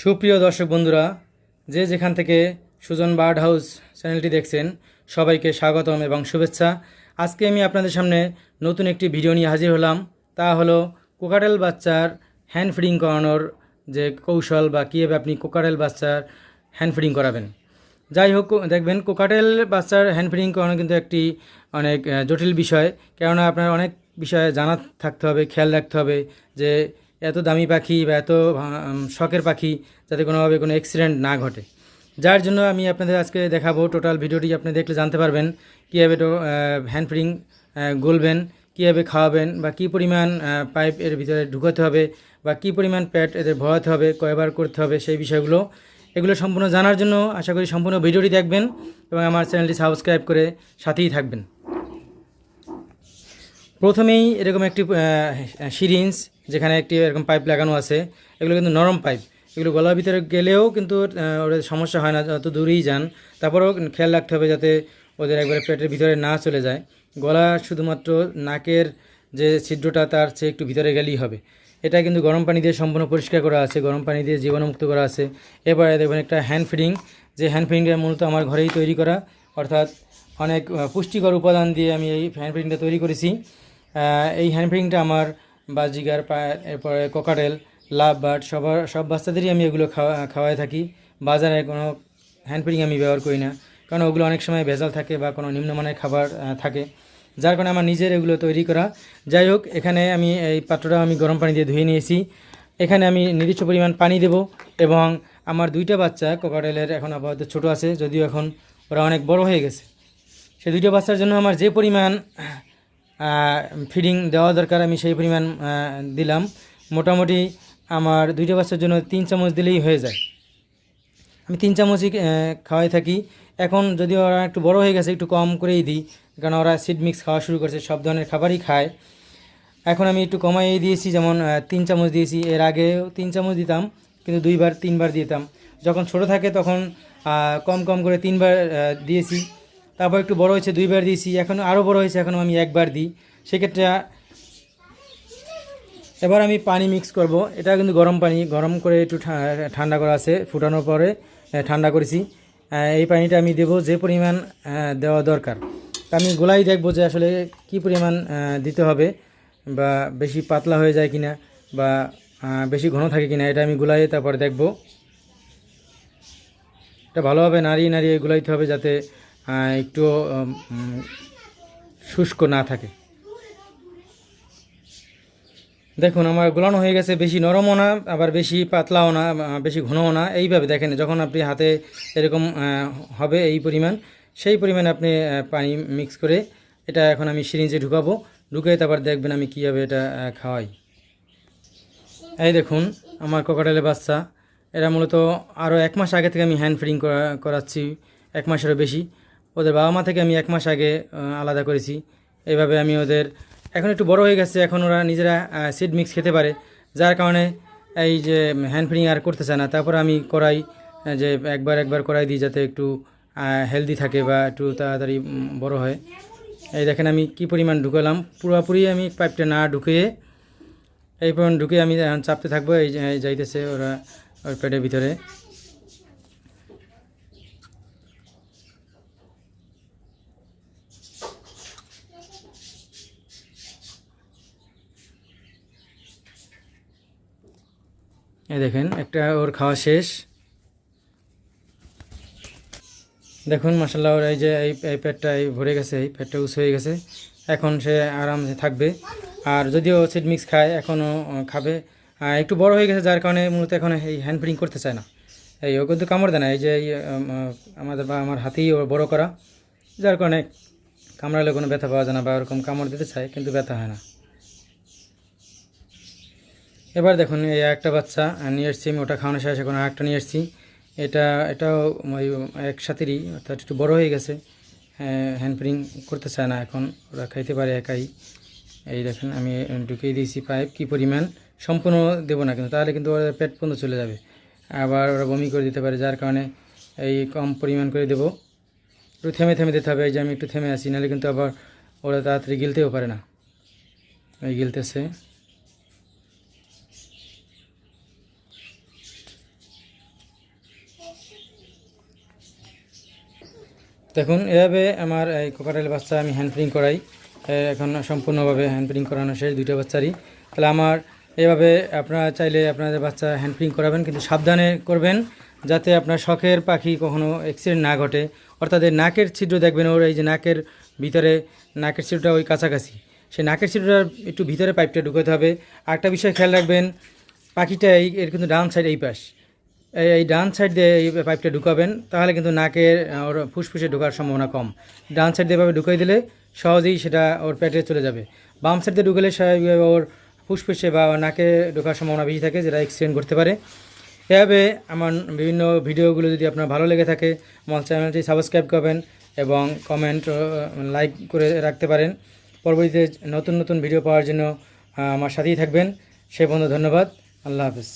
সুপ্রিয় দর্শক বন্ধুরা, যে যেখান থেকে সুজন বার্ড হাউস চ্যানেলটি দেখছেন, সবাইকে স্বাগতম এবং শুভেচ্ছা। আজকে আমি আপনাদের সামনে নতুন একটি ভিডিও নিয়ে হাজির হলাম। তা হলো কোকাটেল বাচ্চার হ্যান্ড ফিডিং করানোর যে কৌশল বা কীভাবে আপনি কোকাটেল বাচ্চার হ্যান্ড ফিডিং করাবেন। যাই হোক, দেখবেন কোকাটেল বাচ্চার হ্যান্ড ফিডিং করানো কিন্তু একটি অনেক জটিল বিষয়। কেননা আপনার অনেক বিষয়ে জানা থাকতে হবে, খেয়াল রাখতে হবে যে এত দামি পাখি বা এত শখের পাখি যাতে কোনোভাবে কোনো অ্যাক্সিডেন্ট না ঘটে। যার জন্য আমি আপনাদের আজকে দেখাবো টোটাল ভিডিওটি। আপনি দেখলে জানতে পারবেন কীভাবে হ্যান্ড ফিডিং গলবেন, কীভাবে খাওয়াবেন বা কী পরিমাণ পাইপ এর ভিতরে ঢুকাতে হবে বা কী পরিমাণ প্যাট এদের ভরাতে হবে, কয়বার করতে হবে সেই বিষয়গুলো। এগুলো সম্পূর্ণ জানার জন্য আশা করি সম্পূর্ণ ভিডিওটি দেখবেন এবং আমার চ্যানেলটি সাবস্ক্রাইব করে সাথেই থাকবেন। প্রথমেই এরকম একটি সিরিঞ্জ যেখানে একটি এরকম পাইপ লাগানো আছে, এগুলো কিন্তু নরম পাইপ। এগুলো গলার ভিতরে গেলেও কিন্তু ওদের সমস্যা হয় না, যত দূরেই যান, তারপরেও খেয়াল রাখতে হবে যাতে ওদের একবারে পেটের ভিতরে না চলে যায়। গলা শুধুমাত্র নাকের যে ছিদ্রটা, তার চেয়ে একটু ভিতরে গেলেই হবে। এটা কিন্তু গরম পানি দিয়ে সম্পূর্ণ পরিষ্কার করা আছে, গরম পানি দিয়ে জীবাণুমুক্ত করা আছে। এবারে দেখবেন একটা হ্যান্ড ফিডিং যে হ্যান্ড ফিডিংটা মূলত আমার ঘরেই তৈরি করা। অর্থাৎ অনেক পুষ্টিকর উপাদান দিয়ে আমি এই হ্যান্ড ফিডিংটা তৈরি করেছি। এই হ্যান্ড ফিডিংটা আমার বাজিগার পায় এরপরে কোকাটেল লাভ বার্ড, সবার, সব বাচ্চাদেরই আমি এগুলো খাওয়া, খাওয়াই থাকি। বাজারে কোনো হ্যান্ড ফিডিং আমি ব্যবহার করি না। কারণ ওগুলো অনেক সময় ভেজাল থাকে বা কোনো নিম্নমানের খাবার থাকে। যার কারণে আমার নিজের এগুলো তৈরি করা। যাই হোক, এখানে আমি এই পাত্রটা আমি গরম পানি দিয়ে ধুয়ে নিয়েছি। এখানে আমি নির্দিষ্ট পরিমাণ পানি দেব এবং আমার দুইটা বাচ্চা কোকাটেলের এখন আপাতত ছোটো আছে, যদিও এখন ওরা অনেক বড় হয়ে গেছে। সেই দুইটা বাচ্চার জন্য আমার যে পরিমাণ ফিডিং দেওয়া দরকার আমি সেই পরিমাণ দিলাম। মোটামুটি আমার দুইটা বাচ্চার জন্য তিন চামচ দিলেই হয়ে যায়। আমি তিন চামচই খাওয়াই থাকি। এখন যদি ওরা একটু বড় হয়ে গেছে, একটু কম করেই দিই, কারণ ওরা সিড মিক্স খাওয়া শুরু করছে, সব ধরনের খাবারই খায়। এখন আমি একটু কমাই দিয়েছি, যেমন তিন চামচ দিয়েছি। এর আগেও তিন চামচ দিতাম, কিন্তু দুইবার, তিনবার দিতাম। যখন ছোট থাকে তখন কম কম করে তিনবার দিয়েছি। তারপর একটু বড় হয়েছে দুইবার দিয়েছি, এখন আরও বড় হয়েছে, এখন আমি একবার দিই। সেক্ষেত্রে এবার আমি পানি মিক্স করব। এটা কিন্তু গরম পানি, গরম করে একটু ঠান্ডা করা আছে, ফুটানোর পরে ঠান্ডা করেছি। এই পানিটা আমি দেব যে পরিমাণ দেওয়া দরকার। তা আমি গোলাই দেখব যে আসলে কি পরিমাণ দিতে হবে, বা বেশি পাতলা হয়ে যায় কিনা, বা বেশি ঘন থাকে কিনা, এটা আমি গোলাই তারপরে দেখব। এটা ভালোভাবে নাড়িয়ে নাড়িয়ে গোলাইতে হবে যাতে একটু শুষ্ক না থাকে। দেখুন, আমার গোলানো হয়ে গেছে, বেশি নরমও না, আবার বেশি পাতলাও না বেশি ঘনও না। এইভাবে দেখেন, যখন আপনি হাতে এরকম হবে এই পরিমাণ, সেই পরিমাণে আপনি পানি মিক্স করে এটা এখন আমি সিরিঞ্জে ঢুকাবো। ঢুকে তারপর দেখবেন আমি কীভাবে এটা খাওয়াই। এই দেখুন, আমার কোকাটেলের বাচ্চা, এরা মূলত আরও এক মাস আগে থেকে আমি হ্যান্ড ফিডিং করাচ্ছি, এক মাসেরও বেশি। ওদের বাবা মা থেকে আমি এক মাস আগে আলাদা করেছি। এইভাবে আমি ওদের, এখন একটু বড় হয়ে গেছে, এখন ওরা নিজেরা সিড মিক্স খেতে পারে। যার কারণে এই যে হ্যান্ড ফিডিং আর করতে চায় না। তারপর আমি করাই যে একবার একবার করাই দিই যাতে একটু হেলদি থাকে বা একটু তাড়াতাড়ি বড় হয়। এই দেখেন আমি কি পরিমাণ ঢুকালাম। পুরোপুরি আমি পাইপটা না ঢুকিয়ে, এই পরিমাণ ঢুকে আমি চাপতে থাকব। এই যাইতেছে ওরা ওর পেটের ভিতরে। এই দেখেন, একটা ওর খাওয়া শেষ। দেখুন মাসাল্লাহ ওর এই যে এই এই পেটটা এই ভরে গেছে, এই পেটটা উঁচু হয়ে গেছে। এখন সে আরামসে থাকবে। আর যদিও সিড মিক্স খায় এখনও খাবে। একটু বড় হয়ে গেছে, যার কারণে মূলত এখন এই হ্যান্ড ফিডিং করতে চায় না। এই ও কিন্তু কামড় দেয় না, এই যে আমাদের বা আমার হাতেই ও বড় করা। যার কারণে কামড়ালে কোনো ব্যথা পাওয়া যায় না বা ওরকম কামড় দিতে চায়, কিন্তু ব্যথা হয় না। এবার দেখুন, এই একটা বাচ্চা নিয়ে এসেছি আমি, ওটা খাওয়ানো শেষ, এখন আরেকটা নিয়ে এসেছি। এটা, এটাও ওই একসাথেরই, অর্থাৎ একটু বড় হয়ে গেছে। হ্যান্ড ফিডিং করতে চায় না এখন, ওরা খাইতে পারে একাই। এই দেখেন, আমি ঢুকিয়ে দিয়েছি পাইপ কী পরিমাণ? সম্পূর্ণ দেবো না কিন্তু, তাহলে কিন্তু ওরা পেট পর্যন্ত চলে যাবে। আবার ওরা বমি করে দিতে পারে, যার কারণে এই কম পরিমাণ করে দেবো। একটু থেমে থেমে দিতে হবে, এই যে আমি একটু থেমে আছি, নাহলে কিন্তু আবার ওরা তাড়াতাড়ি গিলতেও পারে না। এই গিলতেছে। দেখুন, এভাবে আমার এই কোকাটেল বাচ্চা আমি হ্যান্ড প্রিং করাই। এখন সম্পূর্ণভাবে হ্যান্ড প্রিং করানো শেষ দুইটা বাচ্চারই। তাহলে আমার এভাবে আপনারা চাইলে আপনাদের বাচ্চা হ্যান্ড প্রিং করাবেন, কিন্তু সাবধানে করবেন, যাতে আপনার শখের পাখি কখনো অ্যাক্সিডেন্ট না ঘটে। অর্থাৎ নাকের ছিদ্র দেখবেন ওর, এই যে নাকের ভিতরে, নাকের ছিদ্রটা ওই কাছাকাছি। সেই নাকের ছিদ্রটার একটু ভিতরে পাইপটা ঢুকাতে হবে। আরেকটা বিষয় খেয়াল রাখবেন, পাখিটা এই, এর কিন্তু ডান সাইড এই পাশ। এই ডান সাইড দিয়ে এই পাইপটা ঢুকাবেন, তাহলে কিন্তু নাকের ওর ফুসফুসে ঢোকার সম্ভাবনা কম। ডান সাইড দিয়ে এভাবে ঢুকাই দিলে সহজেই সেটা ওর পেটে চলে যাবে। বাম সাইড দিয়ে ঢুকালে স্বাভাবিকভাবে ওর ফুসফুসে বা নাকে ঢোকার সম্ভাবনা বেশি থাকে, যেটা অ্যাক্সিডেন্ট করতে পারে। এভাবে আমার বিভিন্ন ভিডিওগুলো যদি আপনার ভালো লেগে থাকে, আমার চ্যানেলটি সাবস্ক্রাইব করবেন এবং কমেন্ট লাইক করে রাখতে পারেন। পরবর্তীতে নতুন নতুন ভিডিও পাওয়ার জন্য আমার সাথেই থাকবেন। সে বন্ধু ধন্যবাদ। আল্লাহ হাফেজ।